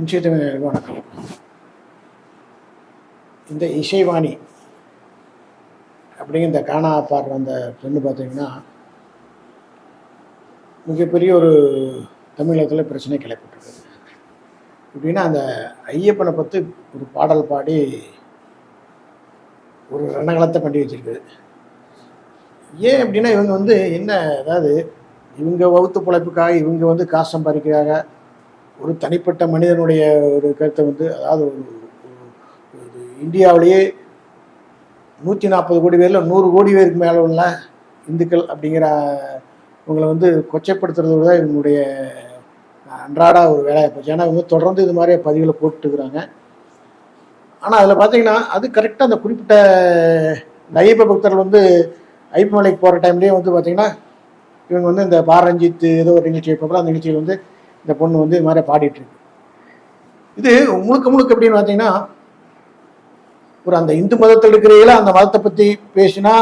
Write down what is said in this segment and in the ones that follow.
இன்றைய வணக்கம். இந்த இசைவாணி அப்படிங்கிற இந்த காணா பாடுற அந்த பெண்ணு பார்த்தீங்கன்னா மிகப்பெரிய ஒரு தமிழகத்தில் பிரச்சனை கிளப்பிட்டுருக்கு. எப்படின்னா அந்த ஐயப்பனை பற்றி ஒரு பாடல் பாடி ஒரு ரணகலத்தை பண்ணி வச்சிருக்குது. ஏன் அப்படின்னா இவங்க வந்து என்ன அதாவது இவங்க வகுத்து பிழைப்புக்காக இவங்க வந்து காசு சம்பாதிக்கிறாங்க. ஒரு தனிப்பட்ட மனிதனுடைய ஒரு கருத்தை வந்து அதாவது ஒரு இந்தியாவிலேயே நூற்றி நாற்பது கோடி பேரில் நூறு கோடி பேருக்கு மேலே உள்ள இந்துக்கள் அப்படிங்கிற இவங்களை வந்து கொச்சைப்படுத்துறது தான் இவங்களுடைய அன்றாட ஒரு வேலையாக போச்சு. ஏன்னா இவங்க தொடர்ந்து இது மாதிரி பதிவுகளை போட்டுக்கிறாங்க ஆனால் அதில் பார்த்தீங்கன்னா அது கரெக்டாக அந்த குறிப்பிட்ட இந்த ஐயப்ப பக்தர்கள் வந்து ஐப்ப மலைக்கு போகிற டைம்லேயே வந்து பார்த்திங்கன்னா இவங்க வந்து இந்த பாரஞ்சித்து ஏதோ ஒரு நிகழ்ச்சி வைப்பப்போ அந்த நிகழ்ச்சியில் வந்து இந்த பொண்ணு வந்து இது மாதிரி பாடிட்டு இருக்கு. இது முழுக்க முழுக்க எப்படின்னு பார்த்தீங்கன்னா ஒரு அந்த இந்து மதத்தில் இருக்கிறீங்களா அந்த மதத்தை பற்றி பேசினா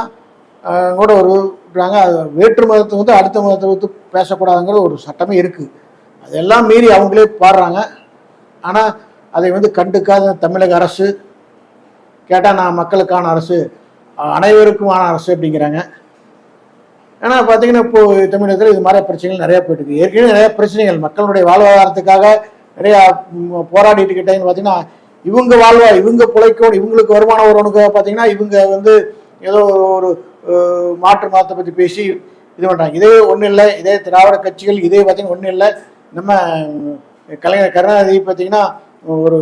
கூட ஒரு விட்றாங்க அது வேற்று மதத்தை வந்து அடுத்த மதத்தை வந்து பேசக்கூடாதுங்கிற ஒரு சட்டமே இருக்குது அதெல்லாம் மீறி அவங்களே பாடுறாங்க. ஆனால் அதை வந்து கண்டுக்காத தமிழக அரசு கேட்டால் நான் மக்களுக்கான அரசு அனைவருக்குமான அரசு அப்படிங்கிறாங்க. ஏன்னா பார்த்தீங்கன்னா இப்போ தமிழகத்தில் இது மாதிரி பிரச்சனைகள் நிறையா போயிட்டு இருக்கு. ஏற்கனவே நிறைய பிரச்சனைகள். மக்களுடைய வாழ்வாதாரத்துக்காக நிறையா போராடிட்டு கிட்டேன்னு பார்த்தீங்கன்னா இவங்க வாழ்வா இவங்க பிழைக்கணும் இவங்களுக்கு வருமானம் வரணுக்கு பார்த்தீங்கன்னா இவங்க வந்து ஏதோ ஒரு மாற்று மாற்ற பற்றி பேசி இது பண்ணுறாங்க இதே ஒன்றும் இல்லை இதே திராவிட கட்சிகள் இதே பார்த்தீங்கன்னா ஒன்றும் இல்லை. நம்ம கலைஞர் கருணாநிதி பார்த்தீங்கன்னா ஒரு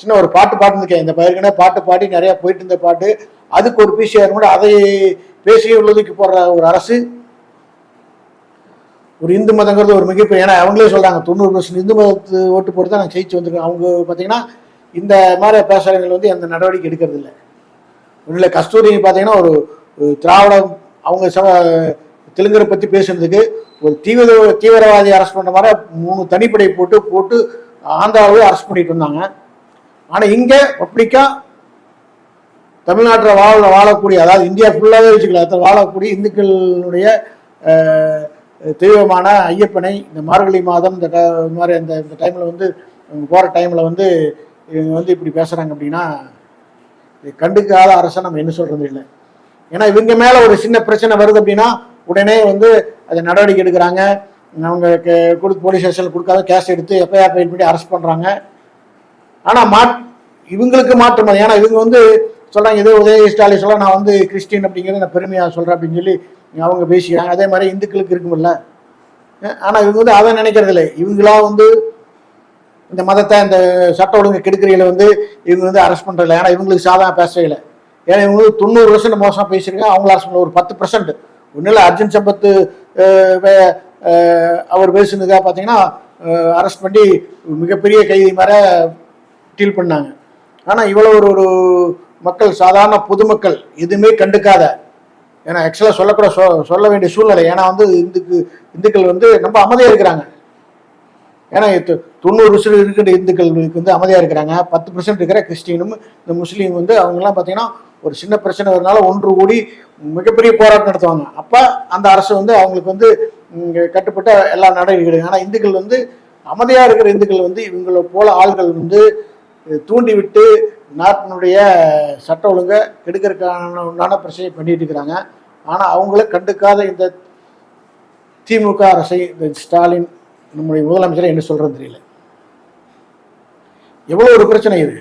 சின்ன ஒரு பாட்டு பாட்டுருக்கேன் இந்த பயிர்கனே பாட்டு பாடி நிறையா போயிட்டு இருந்த பாட்டு. அதுக்கு ஒரு பிசிஆர் கூட அதை பேசி உள்ளதுக்கு போடுற ஒரு அரசு ஒரு இந்து மதங்கிறது ஒரு மிகப்பெரிய ஏன்னா அவங்களே சொல்கிறாங்க தொண்ணூறு பர்சன்ட் இந்து மதத்து ஓட்டு போட்டு தான் நாங்கள் ஜெயிச்சு வந்திருக்கேன். அவங்க பார்த்தீங்கன்னா இந்த மாதிரி பேசுகிறவங்க வந்து எந்த நடவடிக்கை எடுக்கிறது இல்லை. இல்லை கஸ்தூரி பார்த்தீங்கன்னா ஒரு திராவிடம் அவங்க ச தெலுங்கரை பற்றி பேசுனதுக்கு ஒரு தீவிர தீவிரவாதி அரெஸ்ட் பண்ணுற மாதிரி மூணு தனிப்படை போட்டு போட்டு ஆந்திராவே அரெஸ்ட் பண்ணிட்டு இருந்தாங்க ஆனால் இங்கே பப்ளிக்காக தமிழ்நாட்டில் வாழ வாழக்கூடிய அதாவது இந்தியா ஃபுல்லாகவே வச்சுக்கலாம் வாழக்கூடிய இந்துக்களுடைய தெய்வமான ஐயப்பனை இந்த மார்கழி மாதம் இந்த ட- இந்த மாதிரி அந்த இந்த டைமில் வந்து இவங்க போகிற டைமில் வந்து இவங்க வந்து இப்படி பேசுகிறாங்க அப்படின்னா கண்டுக்காத அரசை நம்ம என்ன சொல்கிறது இல்லை. ஏன்னா இவங்க மேலே ஒரு சின்ன பிரச்சனை வருது அப்படின்னா உடனே வந்து அதை நடவடிக்கை எடுக்கிறாங்க. அவங்க கொடுத்து போலீஸ் ஸ்டேஷனில் கொடுக்காத கேஸ் எடுத்து எஃப்ஐஆர் ஃபைல் பண்ணி அரெஸ்ட் பண்ணுறாங்க ஆனால் மா இவங்களுக்கு மாற்றம் ஏன்னா இவங்க வந்து சொல்கிறாங்க இதே உதய ஸ்டாலின் சொல்ல நான் வந்து கிறிஸ்டின் அப்படிங்கிறத நான் பெருமையாக சொல்கிறேன் அப்படின்னு சொல்லி அவங்க பேசிக்கிறாங்க. அதே மாதிரி இந்துக்களுக்கு இருக்குமில்ல ஆனால் இவங்க வந்து அதை நினைக்கிறது இல்லை இவங்களா வந்து இந்த மதத்தை இந்த சட்ட ஒழுங்கு கெடுக்கிறீங்கள வந்து இவங்க வந்து அரெஸ்ட் பண்ணுறதில்ல ஏன்னா இவங்களுக்கு சாதாரண பேசவே இல்லை. ஏன்னா இவங்க வந்து தொண்ணூறு பர்சன்ட் மோசமாக பேசியிருக்காங்க. அவங்கள அரெஸ்ட் பண்ணல. ஒரு பத்து பர்சன்ட் ஒன்றும் இல்லை அர்ஜுன் சம்பத்து வே- அவர் பேசுனதாக பார்த்தீங்கன்னா அரெஸ்ட் பண்ணி மிகப்பெரிய கைதி மாதிரி டீல் பண்ணாங்க. ஆனால் இவ்வளோ ஒரு ஒரு மக்கள் சாதாரண பொதுமக்கள் எதுவுமே கண்டுக்காத ஏன்னா ஆக்சுவலாக சொல்லக்கூட சொ சொல்ல வேண்டிய சூழ்நிலை. ஏன்னா வந்து இந்துக்கு இந்துக்கள் வந்து ரொம்ப அமைதியாக இருக்கிறாங்க. ஏன்னா தொண்ணூறு வருஷம் இருக்கிற இந்துக்களுக்கு வந்து அமைதியாக இருக்கிறாங்க. பத்து பர்சன்ட் இருக்கிற கிறிஸ்டினும் இந்த முஸ்லீம் வந்து அவங்கெல்லாம் பார்த்தீங்கன்னா ஒரு சின்ன பிரச்சனை வரனால ஒன்று கூடி மிகப்பெரிய போராட்டம் நடத்துவாங்க. அப்போ அந்த அரசு வந்து அவங்களுக்கு வந்து கட்டுப்பட்ட எல்லா நடவடிக்கை ஆனால் இந்துக்கள் வந்து அமைதியாக இருக்கிற இந்துக்கள் வந்து இவங்களை போல ஆள்கள் வந்து தூண்டிவிட்டு நாட்டினுடைய சட்ட ஒழுங்கை கெடுக்கிறதுக்கான உண்டான பிரச்சனை பண்ணிட்டு இருக்கிறாங்க. ஆனால் அவங்கள கண்டுக்காத இந்த திமுக அரசை இந்த ஸ்டாலின் நம்முடைய முதலமைச்சரை என்ன சொல்கிறது தெரியல. எவ்வளோ ஒரு பிரச்சனை இது.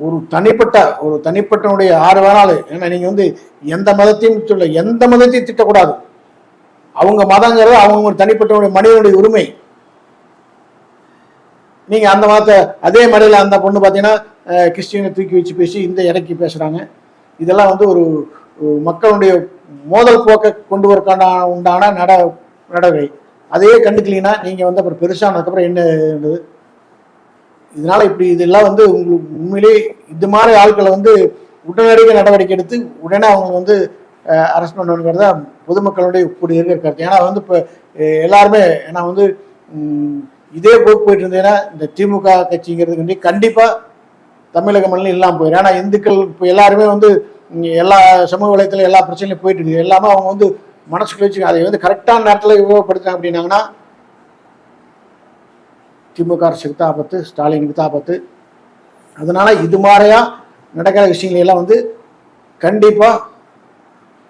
ஒரு தனிப்பட்ட ஒரு தனிப்பட்டனுடைய ஆறு வேணாலும் ஏன்னா நீங்கள் வந்து எந்த மதத்தையும் சொல்ல எந்த மதத்தையும் திட்டக்கூடாது. அவங்க மதங்கிறது அவங்க ஒரு தனிப்பட்டவனுடைய மனிதனுடைய உரிமை. நீங்கள் அந்த மாத்த அதே மாதிரில அந்த பொண்ணு பார்த்தீங்கன்னா கிறிஸ்டியனை தூக்கி வச்சு பேசி இந்த இறக்கி பேசுகிறாங்க இதெல்லாம் வந்து ஒரு மக்களுடைய மோதல் போக்கை கொண்டு வரக்கான உண்டான நட நடவடிக்கை. அதையே கண்டுக்கலீங்கன்னா நீங்கள் வந்து அப்புறம் பெருசானதுக்கப்புறம் என்ன என்னது? இதனால இப்படி இதெல்லாம் வந்து உங்களுக்கு உண்மையிலே இது மாதிரி ஆட்களை வந்து உடனடியாக நடவடிக்கை எடுத்து உடனே அவங்க வந்து அரெஸ்ட் பண்ணணுங்கிறத பொதுமக்களுடைய கூடிய இருக்கிற கருத்து. ஏன்னா வந்து இப்போ எல்லாருமே ஏன்னா வந்து இதே போக்கு போயிட்டு இருந்தேன்னா இந்த திமுக கட்சிங்கிறது வந்து கண்டிப்பாக தமிழக மண்ணில் இல்லாமல் போயிடும். ஏன்னா இந்துக்கள் இப்போ எல்லாருமே வந்து எல்லா சமூக வலைத்தளம் எல்லா பிரச்சனையும் போயிட்டு இருக்குது. எல்லாமே அவங்க வந்து மனசுக்குள்ள வச்சு அதை வந்து கரெக்டான நேரத்தில் உபயோகப்படுத்துறாங்க அப்படின்னாங்கன்னா திமுக அரசுக்கு தான் ஆபத்து ஸ்டாலினுக்கு தான் ஆபத்து. அதனால இது மாதிரியா நடக்கிற விஷயங்கள் எல்லாம் வந்து கண்டிப்பாக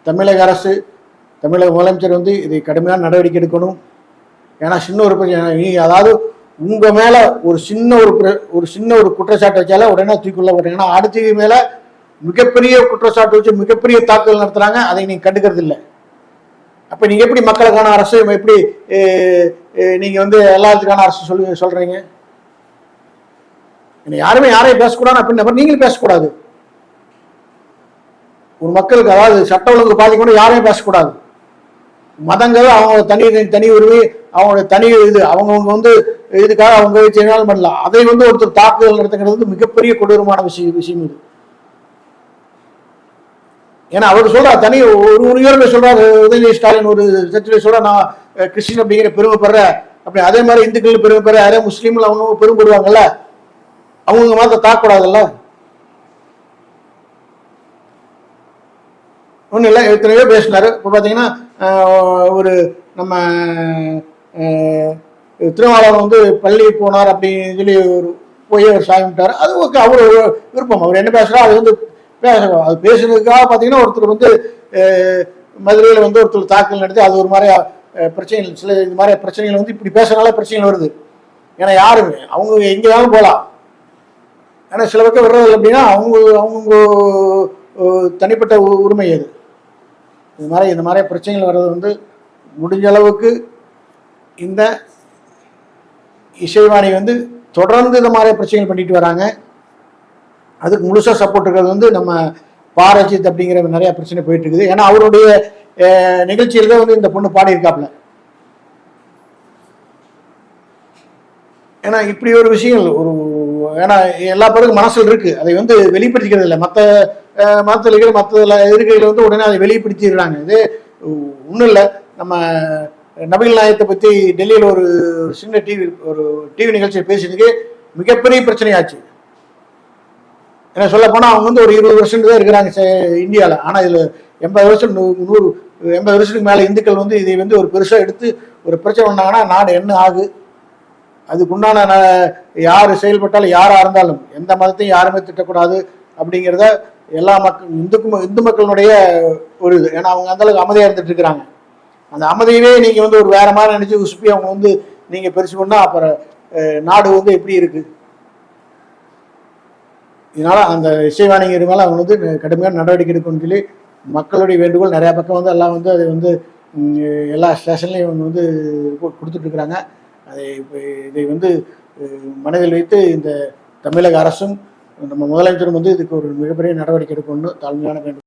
தமிழக அரசு தமிழக முதலமைச்சர் வந்து இதை கடுமையான நடவடிக்கை எடுக்கணும். ஏன்னா சின்ன ஒரு பிரச்சனை அதாவது உங்க மேல ஒரு சின்ன ஒரு ஒரு சின்ன ஒரு குற்றச்சாட்டு வச்சால உடனே தூக்கிள்ள போட்டீங்கன்னா அடுத்த மேல மிகப்பெரிய குற்றச்சாட்டு வச்சு மிகப்பெரிய தாக்குதல் நடத்துறாங்க. அதை நீங்க கண்டுக்கிறது இல்லை. அப்ப நீங்க எப்படி மக்களுக்கான அரசு எப்படி நீங்கள் நீங்க வந்து எல்லாத்துக்கான அரசு சொல்லி சொல்றீங்க? யாருமே யாரையும் பேசக்கூடாது அப்படின்னு நீங்களும் பேசக்கூடாது. ஒரு மக்களுக்கு அதாவது சட்ட ஒழுங்கு பாதிக்கணும் யாரையும் பேசக்கூடாது. மதங்கள் அவங்க தனி தனி உரிமை அவங்களோட தனி இது அவங்கவுங்க வந்து இதுக்காக அவங்க செய்யணும் பண்ணலாம். அதை வந்து ஒருத்தர் தாக்குதல் நடத்துங்கிறது வந்து மிகப்பெரிய கொடூரமான விஷயம் விஷயம் இது. ஏன்னா அவர் சொல்றா தனி ஒரு உரிமையோட சொல்றாரு உதயநிதி ஸ்டாலின் ஒரு சர்ச்சில் சொல்ற நான் கிறிஸ்டின் அப்படிங்கிற பெருமைப்படுறேன். அப்படி அதே மாதிரி இந்துக்கள் பெருமைப்படுற யாரே முஸ்லீம்ல அவங்க பெருமைப்படுவாங்கல்ல அவங்க மதத்தை தாக்கக்கூடாதுல்ல? ஒன்றும் இல்லை எத்தனையோ பேசினாரு. இப்போ பார்த்தீங்கன்னா ஒரு நம்ம திருமாவளவன் வந்து பள்ளி போனார் அப்படின்னு சொல்லி ஒரு போய் அவர் சாமிட்டார் அது ஓகே அவர் ஒரு விருப்பம். அவர் என்ன பேசுகிறா அது வந்து பேசணும். அது பேசுனதுக்காக பார்த்தீங்கன்னா ஒருத்தர் வந்து மதுரையில் வந்து ஒருத்தர் தாக்கல் நடத்தி அது ஒரு மாதிரி பிரச்சனைகள் சில இந்த மாதிரி பிரச்சனைகள் வந்து இப்படி பேசுறதுனால பிரச்சனைகள் வருது. ஏன்னா யாருமே அவங்க எங்கேயாலும் போகலாம். ஏன்னா சில பக்கம் வர்றது அப்படின்னா அவங்க அவங்க தனிப்பட்ட உ- உரிமை அது. இது மாதிரி இந்த மாதிரி பிரச்சனைகள் வர்றது வந்து முடிஞ்ச அளவுக்கு இந்த இசைவாணி வந்து தொடர்ந்து இந்த மாதிரி பிரச்சனைகள் பண்ணிட்டு வராங்க. அதுக்கு முழுசாக சப்போர்ட் இருக்கிறது வந்து நம்ம பாரஜித் அப்படிங்கிற நிறைய பிரச்சனை போயிட்டு இருக்குது. ஏன்னா அவருடைய நிகழ்ச்சியில் தான் வந்து இந்த பொண்ணு பாடியிருக்காப்புல. ஏன்னா இப்படி ஒரு விஷயங்கள் ஒரு ஏன்னா எல்லா பேருக்கும் மனசில் இருக்கு. அதை வந்து வெளிப்படுத்திக்கிறது இல்லை. மற்ற மதத்தில் இருக்கிற மற்ற இருக்கையில் வந்து உடனே அதை வெளிப்படுத்திடுறாங்க. இது ஒன்றும் இல்லை. நம்ம நபிகள் நாயகத்தை பற்றி டெல்லியில் ஒரு சின்ன டிவி ஒரு டிவி நிகழ்ச்சியில் பேசினதுக்கு மிகப்பெரிய பிரச்சனையாச்சு. ஏன்னா சொல்ல போனால் அவங்க வந்து ஒரு இருபது வருஷம் தான் இருக்கிறாங்க இந்தியாவில் ஆனால் இதில் எண்பது வருஷம் நூ- நூறு எண்பது வருஷத்துக்கு மேலே இந்துக்கள் வந்து இதை வந்து ஒரு பெருசாக எடுத்து ஒரு பிரச்சனை பண்ணாங்கன்னா நாடு என்ன ஆகு? அதுக்குண்டான யார் செயல்பட்டாலும் யாராக இருந்தாலும் எந்த மதத்தையும் யாருமே திட்டக்கூடாது அப்படிங்கிறத எல்லா மக்கள் இந்துக்கும் இந்து மக்களுடைய ஒரு இது. ஏன்னா அவங்க அந்த அளவுக்கு அமைதியாக இருந்துட்டு இருக்கிறாங்க. அந்த அமைதியவே நீங்கள் வந்து ஒரு வேற மாதிரி நினச்சி உசுப்பி அவங்க வந்து நீங்கள் பெருசு பண்ணால் அப்புறம் நாடு வந்து எப்படி இருக்கு? இதனால் அந்த இசைவாணிகர் மேலே அவங்க வந்து கடுமையான நடவடிக்கை எடுக்கணும்னு சொல்லி மக்களுடைய வேண்டுகோள் நிறையா பக்கம் வந்து எல்லாம் வந்து அதை வந்து எல்லா ஸ்டேஷன்லையும் இவங்க வந்து கொடுத்துட்ருக்குறாங்க அதை இதை வந்து மனதில் வைத்து இந்த தமிழக அரசும் நம்ம முதலமைச்சரும் வந்து இதுக்கு ஒரு மிகப்பெரிய நடவடிக்கை எடுக்கணும்னு தாழ்மையான வேண்டும்